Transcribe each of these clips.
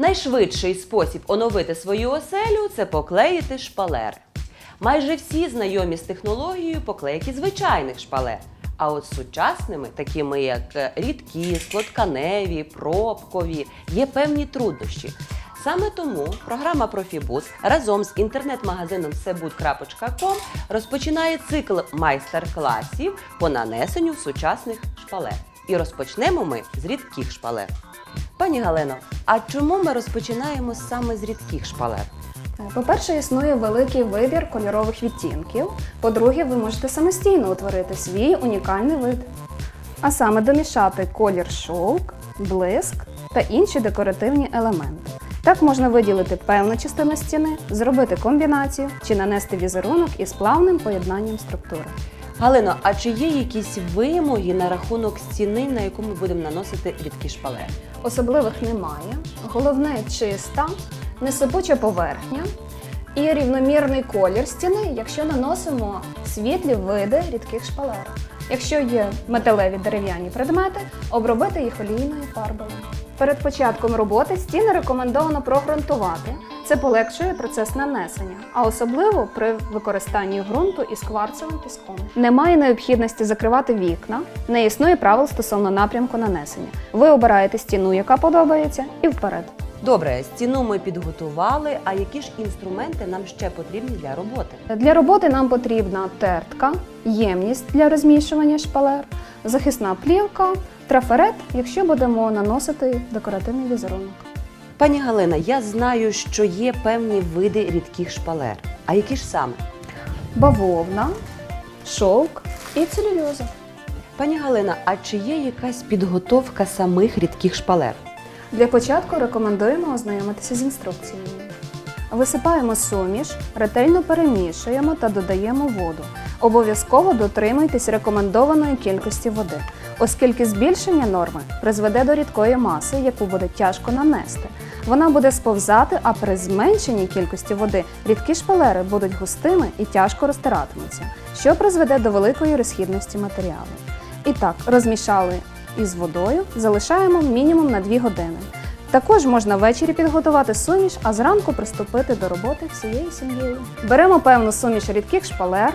Найшвидший спосіб оновити свою оселю це поклеїти шпалери. Майже всі знайомі з технологією поклейки звичайних шпалер. А от сучасними, такими як е, рідкі, складканеві, пробкові, є певні труднощі. Саме тому програма Профібус разом з інтернет-магазином sebud.com розпочинає цикл майстер-класів по нанесенню сучасних шпалер. І розпочнемо ми з рідких шпалер. Пані Галено, а чому ми розпочинаємо саме з рідких шпалер? По-перше, існує великий вибір кольорових відтінків. По-друге, ви можете самостійно утворити свій унікальний вид. А саме домішати колір шовк, блиск та інші декоративні елементи. Так можна виділити певну частину стіни, зробити комбінацію чи нанести візерунок із плавним поєднанням структури. Галино, а чи є якісь вимоги на рахунок стіни, на яку ми будемо наносити рідкі шпалери? Особливих немає. Головне чиста, несипуча поверхня і рівномірний колір стіни, якщо наносимо світлі види рідких шпалер. Якщо є металеві дерев'яні предмети, обробити їх олійною фарбою. Перед початком роботи стіни рекомендовано прогрунтувати. Це полегшує процес нанесення, а особливо при використанні ґрунту із кварцевим піском. Немає необхідності закривати вікна, не існує правил стосовно напрямку нанесення. Ви обираєте стіну, яка подобається, і вперед. Добре, стіну ми підготували. А які ж інструменти нам ще потрібні для роботи? Для роботи нам потрібна тертка, ємність для розмішування шпалер, захисна плівка, трафарет, якщо будемо наносити декоративний візерунок. Пані Галина, я знаю, що є певні види рідких шпалер. А які ж саме? Бавовна, шовк і целюльоза. Пані Галина, а чи є якась підготовка самих рідких шпалер? Для початку рекомендуємо ознайомитися з інструкцією. Висипаємо суміш, ретельно перемішуємо та додаємо воду. Обов'язково дотримуйтесь рекомендованої кількості води, оскільки збільшення норми призведе до рідкої маси, яку буде тяжко нанести. Вона буде сповзати, а при зменшенні кількості води рідкі шпалери будуть густими і тяжко розтиратимуться, що призведе до великої розхідності матеріалу. І так, розмішали із водою, залишаємо мінімум на 2 години. Також можна ввечері підготувати суміш, а зранку приступити до роботи всією сім'єю. Беремо певну суміш рідких шпалер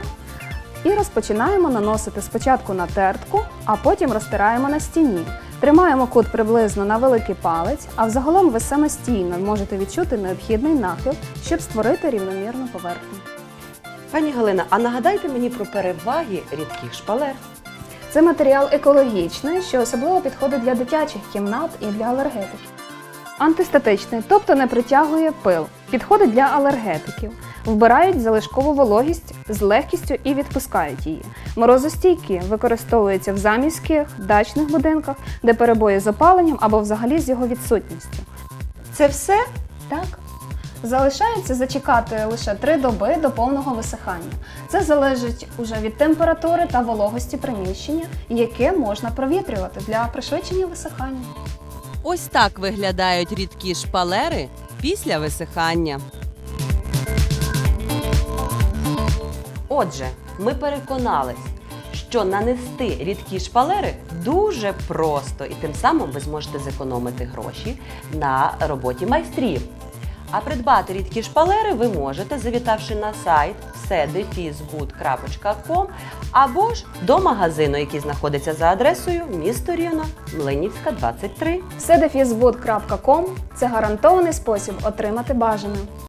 і розпочинаємо наносити спочатку на тертку, а потім розтираємо на стіні. Тримаємо кут приблизно на великий палець, а взагалом ви самостійно можете відчути необхідний нахил, щоб створити рівномірну поверхню. Пані Галина, а нагадайте мені про переваги рідких шпалер. Це матеріал екологічний, що особливо підходить для дитячих кімнат і для алергетиків. Антистатичний, тобто не притягує пил, підходить для алергетиків. Вбирають залишкову вологість з легкістю і відпускають її. Морозостійкі використовуються в заміських дачних будинках, де перебої з опаленням або взагалі з його відсутністю. Це все? Так. Залишається зачекати лише три доби до повного висихання. Це залежить уже від температури та вологості приміщення, яке можна провітрювати для пришвидшення висихання. Ось так виглядають рідкі шпалери після висихання. Отже, ми переконались, що нанести рідкі шпалери дуже просто, і тим самим ви зможете зекономити гроші на роботі майстрів. А придбати рідкі шпалери ви можете, завітавши на сайт вседефізбуд.com або ж до магазину, який знаходиться за адресою місто Рівно, Млинівська, 23. Вседефізбуд.com – це гарантований спосіб отримати бажане.